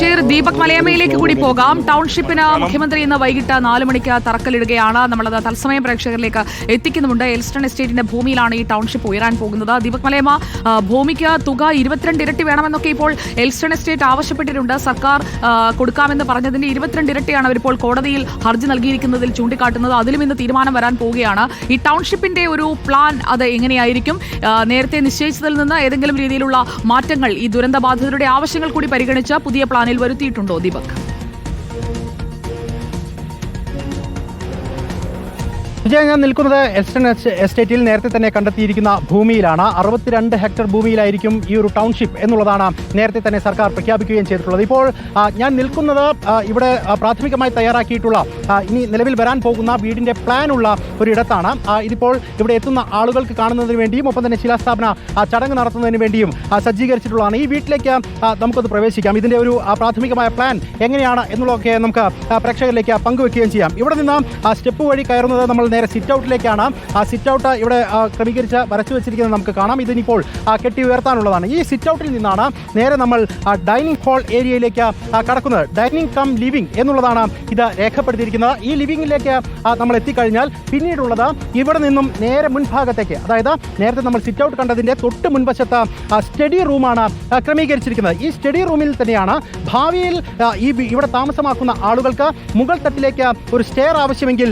ബഷീർ ദീപക് മലയമ്മയിലേക്ക് കൂടി പോകാം. ടൗൺഷിപ്പിന് മുഖ്യമന്ത്രി ഇന്ന് വൈകിട്ട് നാല് മണിക്ക് തറക്കല്ലിടുകയാണ്. നമ്മളത് തത്സമയം പ്രേക്ഷകരിലേക്ക് എത്തിക്കുന്നുമുണ്ട്. എൽസ്റ്റൺ എസ്റ്റേറ്റിന്റെ ഭൂമിയിലാണ് ഈ ടൗൺഷിപ്പ് ഉയരാൻ പോകുന്നത്. ദീപക് മലയമ ഭൂമിക്ക് തുക ഇരുപത്തിരണ്ട് ഇരട്ടി വേണമെന്നൊക്കെ ഇപ്പോൾ എൽസ്റ്റൺ എസ്റ്റേറ്റ് ആവശ്യപ്പെട്ടിട്ടുണ്ട്. സർക്കാർ കൊടുക്കാമെന്ന് പറഞ്ഞതിന്റെ ഇരുപത്തിരണ്ട് ഇരട്ടിയാണ് അവരിപ്പോൾ കോടതിയിൽ ഹർജി നൽകിയിരിക്കുന്നതിൽ ചൂണ്ടിക്കാട്ടുന്നത്. അതിലും ഇന്ന് തീരുമാനം വരാൻ പോവുകയാണ്. ഈ ടൗൺഷിപ്പിന്റെ ഒരു പ്ലാൻ അത് എങ്ങനെയായിരിക്കും? നേരത്തെ നിശ്ചയിച്ചതിൽ നിന്ന് ഏതെങ്കിലും രീതിയിലുള്ള മാറ്റങ്ങൾ ഈ ദുരന്തബാധിതരുടെ ആവശ്യങ്ങൾ കൂടി പരിഗണിച്ച് പുതിയ പ്ലാനിൽ വരുത്തിയിട്ടുണ്ടോ ദീപക്? വിജയ ഞാൻ നിൽക്കുന്നത് എസ്റ്റൺ എസ്- എസ്റ്റേറ്റിൽ നേരത്തെ തന്നെ കണ്ടെത്തിയിരിക്കുന്ന ഭൂമിയിലാണ്. അറുപത്തിരണ്ട് ഹെക്ടർ ഭൂമിയിലായിരിക്കും ഈ ഒരു ടൗൺഷിപ്പ് എന്നുള്ളതാണ് നേരത്തെ തന്നെ സർക്കാർ പ്രഖ്യാപിക്കുകയും ചെയ്തിട്ടുള്ളത്. ഇപ്പോൾ ഞാൻ നിൽക്കുന്നത് ഇവിടെ പ്രാഥമികമായി തയ്യാറാക്കിയിട്ടുള്ള ഇനി നിലവിൽ വരാൻ പോകുന്ന വീടിന്റെ പ്ലാനുള്ള ഒരിടത്താണ് ഇതിപ്പോൾ ഇവിടെ എത്തുന്ന ആളുകൾക്ക് കാണുന്നതിന് വേണ്ടിയും ഒപ്പം തന്നെ ശിലാസ്ഥാപന ചടങ്ങ് നടത്തുന്നതിന് വേണ്ടിയും സജ്ജീകരിച്ചിട്ടുള്ളതാണ്. ഈ വീട്ടിലേക്ക് നമുക്കത് പ്രവേശിക്കാം. ഇതിന്റെ ഒരു പ്രാഥമികമായ പ്ലാൻ എങ്ങനെയാണ് എന്നുള്ളതൊക്കെ നമുക്ക് പ്രേക്ഷകരിലേക്ക് പങ്കുവെക്കുകയും ചെയ്യാം. ഇവിടെ നിന്ന് സ്റ്റെപ്പ് വഴി കയറുന്നത് നമ്മൾ നേരെ സിറ്റ് ഔട്ടിലേക്കാണ് ആ സിറ്റ് ഔട്ട് ഇവിടെ ക്രമീകരിച്ച് വരച്ചു വെച്ചിരിക്കുന്നത് നമുക്ക് കാണാം. ഇതിനിപ്പോൾ കെട്ടി ഉയർത്താനുള്ളതാണ്. ഈ സിറ്റ് ഔട്ടിൽ നിന്നാണ് നേരെ നമ്മൾ ഡൈനിങ് ഹാൾ ഏരിയയിലേക്ക് കടക്കുന്നത്. ഡൈനിങ് കം ലിവിംഗ് എന്നുള്ളതാണ് ഇത് രേഖപ്പെടുത്തിയിരിക്കുന്നത്. ഈ ലിവിംഗിലേക്ക് നമ്മൾ എത്തിക്കഴിഞ്ഞാൽ പിന്നീടുള്ളത് ഇവിടെ നിന്നും നേരെ മുൻഭാഗത്തേക്ക് അതായത് നേരത്തെ നമ്മൾ സിറ്റ് ഔട്ട് കണ്ടതിന്റെ തൊട്ട് മുൻവശത്ത് സ്റ്റഡി റൂമാണ് ക്രമീകരിച്ചിരിക്കുന്നത്. ഈ സ്റ്റഡി റൂമിൽ തന്നെയാണ് ഭാവിയിൽ ഈ ഇവിടെ താമസമാക്കുന്ന ആളുകൾക്ക് മുകൾ തട്ടിലേക്ക് ഒരു സ്റ്റെയർ ആവശ്യമെങ്കിൽ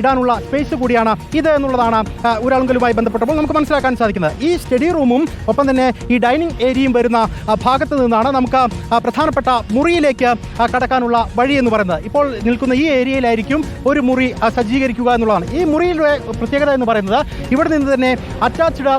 ഇടാനുള്ള സ്പേസ് കൂടിയാണ് ഇത് എന്നുള്ളതാണ് ഊരാളുങ്കലുമായി ബന്ധപ്പെട്ടപ്പോൾ നമുക്ക് മനസ്സിലാക്കാൻ സാധിക്കുന്നത്. ഈ സ്റ്റഡി റൂമും ഒപ്പം തന്നെ ഈ ഡൈനിങ് ഏരിയയും വരുന്ന ഭാഗത്ത് നിന്നാണ് നമുക്ക് പ്രധാനപ്പെട്ട മുറിയിലേക്ക് കടക്കാനുള്ള വഴി എന്ന് പറയുന്നത്. ഇപ്പോൾ നിൽക്കുന്ന ഈ ഏരിയയിലായിരിക്കും ഒരു മുറി സജ്ജീകരിക്കുക എന്നുള്ളതാണ്. ഈ മുറിയിലെ പ്രത്യേകത എന്ന് പറയുന്നത് ഇവിടെ നിന്ന് തന്നെ അറ്റാച്ച്ഡ്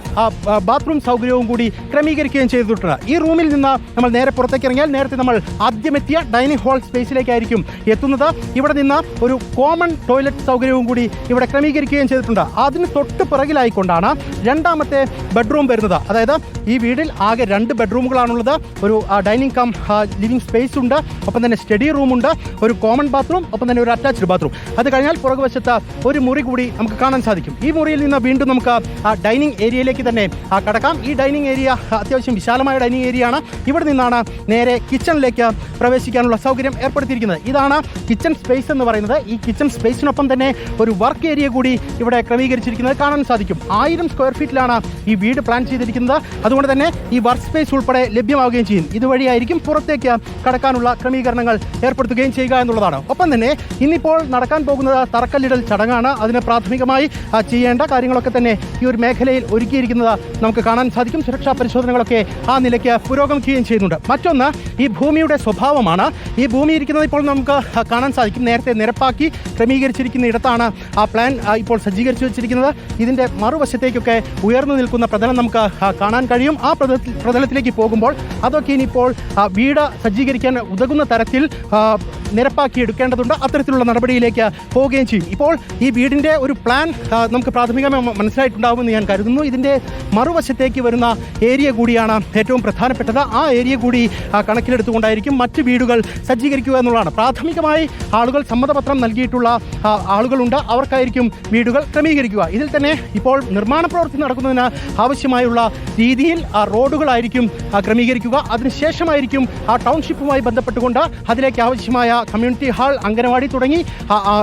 ബാത്റൂം സൗകര്യവും കൂടി ക്രമീകരിക്കുകയും ചെയ്തിട്ടുണ്ട്. ഈ റൂമിൽ നിന്ന് നമ്മൾ നേരെ പുറത്തേക്ക് ഇറങ്ങിയാൽ നേരത്തെ നമ്മൾ ആദ്യമെത്തിയ ഡൈനിങ് ഹാൾ സ്പേസിലേക്കായിരിക്കും എത്തുന്നത്. ഇവിടെ നിന്ന് ഒരു കോമൺ ടോയ്ലറ്റ് സൗകര്യവും കൂടി ഇവിടെ ക്രമീകരിക്കുകയും ചെയ്തിട്ടുണ്ട്. അതിന് തൊട്ട് പിറകിലായിക്കൊണ്ടാണ് രണ്ടാമത്തെ ബെഡ്റൂം വരുന്നത്. അതായത് ഈ വീടിൽ ആകെ രണ്ട് ബെഡ്റൂമുകളാണുള്ളത്. ഒരു ഡൈനിങ് കം ലിവിംഗ് സ്പേസ് ഉണ്ട്. ഒപ്പം തന്നെ സ്റ്റഡി റൂമുണ്ട് ഒരു കോമൺ ബാത്റൂം ഒപ്പം തന്നെ ഒരു അറ്റാച്ച്ഡ് ബാത്റൂം. അത് കഴിഞ്ഞാൽ പുറകുവശത്ത് ഒരു മുറി കൂടി നമുക്ക് കാണാൻ സാധിക്കും. ഈ മുറിയിൽ നിന്ന് വീണ്ടും നമുക്ക് ആ ഡൈനിങ് ഏരിയയിലേക്ക് തന്നെ കടക്കാം. ഈ ഡൈനിങ് ഏരിയ അത്യാവശ്യം വിശാലമായ ഡൈനിങ് ഏരിയ ആണ്. ഇവിടെ നിന്നാണ് നേരെ കിച്ചണിലേക്ക് പ്രവേശിക്കാനുള്ള സൗകര്യം ഏർപ്പെടുത്തിയിരിക്കുന്നത്. ഇതാണ് കിച്ചൺ സ്പേസ് എന്ന് പറയുന്നത്. ഈ കിച്ചൺ സ്പേസിനൊപ്പം തന്നെ ഒരു വർക്ക് ഏരിയ കൂടി ഇവിടെ ക്രമീകരിച്ചിരിക്കുന്നത് കാണാൻ സാധിക്കും. ആയിരം സ്ക്വയർ ഫീറ്റിലാണ് ഈ വീട് പ്ലാൻ ചെയ്തിരിക്കുന്നത്. അതുകൊണ്ട് തന്നെ ഈ വർക്ക് സ്പേസ് ഉൾപ്പെടെ ലഭ്യമാവുകയും ചെയ്യും. ഇതുവഴിയായിരിക്കും പുറത്തേക്ക് കടക്കാനുള്ള ക്രമീകരണങ്ങൾ ഏർപ്പെടുത്തുകയും ചെയ്യുക എന്നുള്ളതാണ്. ഒപ്പം തന്നെ ഇന്നിപ്പോൾ നടക്കാൻ പോകുന്നത് തറക്കല്ലിടൽ ചടങ്ങാണ്. അതിന് പ്രാഥമികമായി ചെയ്യേണ്ട കാര്യങ്ങളൊക്കെ തന്നെ ഈ ഒരു മേഖലയിൽ ഒരുക്കിയിരിക്കുന്നത് നമുക്ക് കാണാൻ സാധിക്കും. സുരക്ഷാ പരിശോധനകളൊക്കെ ആ നിലയ്ക്ക് പുരോഗമിക്കുകയും ചെയ്യുന്നുണ്ട്. മറ്റൊന്ന് ഈ ഭൂമിയുടെ സ്വഭാവമാണ്. ഈ ഭൂമി ഇരിക്കുന്നത് ഇപ്പോൾ നമുക്ക് കാണാൻ സാധിക്കും. നേരത്തെ നിരപ്പാക്കി ക്രമീകരിച്ചിരിക്കുന്ന ഇടത്താണ് ആ പ്ലാൻ ഇപ്പോൾ സജ്ജീകരിച്ചു വെച്ചിരിക്കുന്നത്. ഇതിന്റെ മറുവശത്തേക്കൊക്കെ ഉയർന്നു നിൽക്കുന്ന പ്രതലം നമുക്ക് കാണാൻ കഴിയും. ആ പ്രതലത്തിലേക്ക് പോകുമ്പോൾ അതൊക്കെ ഇനിയിപ്പോൾ വീട് സജ്ജീകരിക്കാൻ ഉതകുന്ന തരത്തിൽ നിരപ്പാക്കി എടുക്കേണ്ടതുണ്ട്. അത്തരത്തിലുള്ള നടപടിയിലേക്ക് പോവുകയും ചെയ്യും. ഇപ്പോൾ ഈ വീടിന്റെ ഒരു പ്ലാൻ നമുക്ക് പ്രാഥമികമായി മനസ്സിലായിട്ടുണ്ടാവുമെന്ന് ഞാൻ കരുതുന്നു. ഇതിന്റെ മറുവശത്തേക്ക് വരുന്ന ഏരിയ കൂടിയാണ് ഏറ്റവും പ്രധാനപ്പെട്ടത്. ആ ഏരിയ കൂടി കണക്കിലെടുത്തുകൊണ്ടായിരിക്കും മറ്റ് വീടുകൾ സജ്ജീകരിക്കുക എന്നുള്ളതാണ്. പ്രാഥമികമായി ആളുകൾ സമ്മതപത്രം നൽകിയിട്ടുള്ള ആളുകളുണ്ട്. അവർക്കായിരിക്കും വീടുകൾ ക്രമീകരിക്കുക. ഇതിൽ തന്നെ ഇപ്പോൾ നിർമ്മാണ പ്രവൃത്തി നടക്കുന്നതിന് ആവശ്യമായുള്ള രീതിയിൽ ആ റോഡുകളായിരിക്കും ക്രമീകരിക്കുക. അതിനുശേഷമായിരിക്കും ആ ടൗൺഷിപ്പുമായി ബന്ധപ്പെട്ടുകൊണ്ട് അതിലേക്ക് ആവശ്യമായ കമ്മ്യൂണിറ്റി ഹാൾ അംഗനവാടി തുടങ്ങി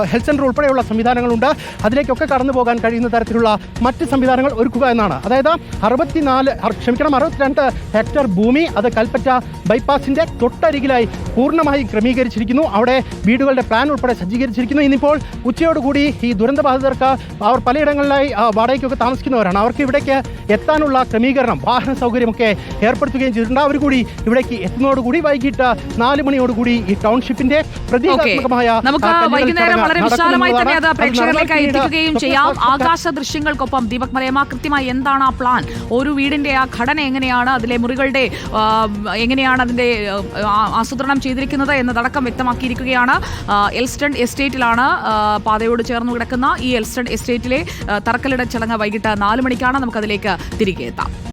ഹെൽത്ത് സെന്റർ ഉൾപ്പെടെയുള്ള സംവിധാനങ്ങളുണ്ട്. അതിലേക്കൊക്കെ കടന്നു പോകാൻ കഴിയുന്ന തരത്തിലുള്ള മറ്റ് സംവിധാനങ്ങൾ ഒരുക്കുക എന്നാണ്. അതായത് അറുപത്തിനാല് അറ- ക്ഷമിക്കണം അറുപത്തിരണ്ട് ഹെക്ടർ ഭൂമി അത് കൽപ്പറ്റ ബൈപ്പാസിന്റെ തൊട്ടരികിലായി പൂർണമായി ക്രമീകരിച്ചിരിക്കുന്നു. അവിടെ വീടുകളുടെ പ്ലാൻ ഉൾപ്പെടെ സജ്ജീകരിച്ചിരിക്കുന്നു. ഇന്നിപ്പോൾ ഉച്ചയോടുകൂടി ഈ ദുരന്തബാധിതർക്ക് അവർ പലയിടങ്ങളിലായി വാടകയ്ക്കൊക്കെ താമസിക്കുന്നവരാണ്. അവർക്ക് ഇവിടേക്ക് എത്താനുള്ള ക്രമീകരണം വാഹന സൗകര്യമൊക്കെ ഏർപ്പെടുത്തുകയും ചെയ്തിട്ടുണ്ട്. അവർ കൂടി ഇവിടേക്ക് എത്തുന്നതോടുകൂടി വൈകിട്ട് നാല് മണിയോടുകൂടി ഈ ടൗൺഷിപ്പിന്റെ പ്രതീകാത്മകമായ നമുക്ക് വൈകുന്നേരം വളരെ വിശാലമായി തന്നെ അത് നടക്കുമെന്നുള്ളതാണ്. പ്രേക്ഷകരിലേക്ക് എത്തിക്കുകയും ചെയ്യാം. ആകാശ ദൃശ്യങ്ങൾക്കൊപ്പം ദീപക് മലയമ്മ കൃത്യമായി എന്താണ് ആ പ്ലാൻ? ഒരു വീടിന്റെ ആ ഘടന എങ്ങനെയാണ്? അതിലെ മുറികളുടെ എങ്ങനെയാണ് അതിന്റെ ആസൂത്രണം ചെയ്തിരിക്കുന്നത് എന്നതടക്കം വ്യക്തമാക്കിയിരിക്കുകയാണ്. എൽസ്റ്റൺ എസ്റ്റേറ്റിലാണ് പാതയോട് ചേർന്ന് കിടക്കുന്ന ഈ എൽസ്റ്റൺ എസ്റ്റേറ്റിലെ തറക്കല്ലിട ചടങ്ങ് വൈകിട്ട് നാല് മണിക്കാണ് നമുക്കതിലേക്ക് തിരികെ എത്താം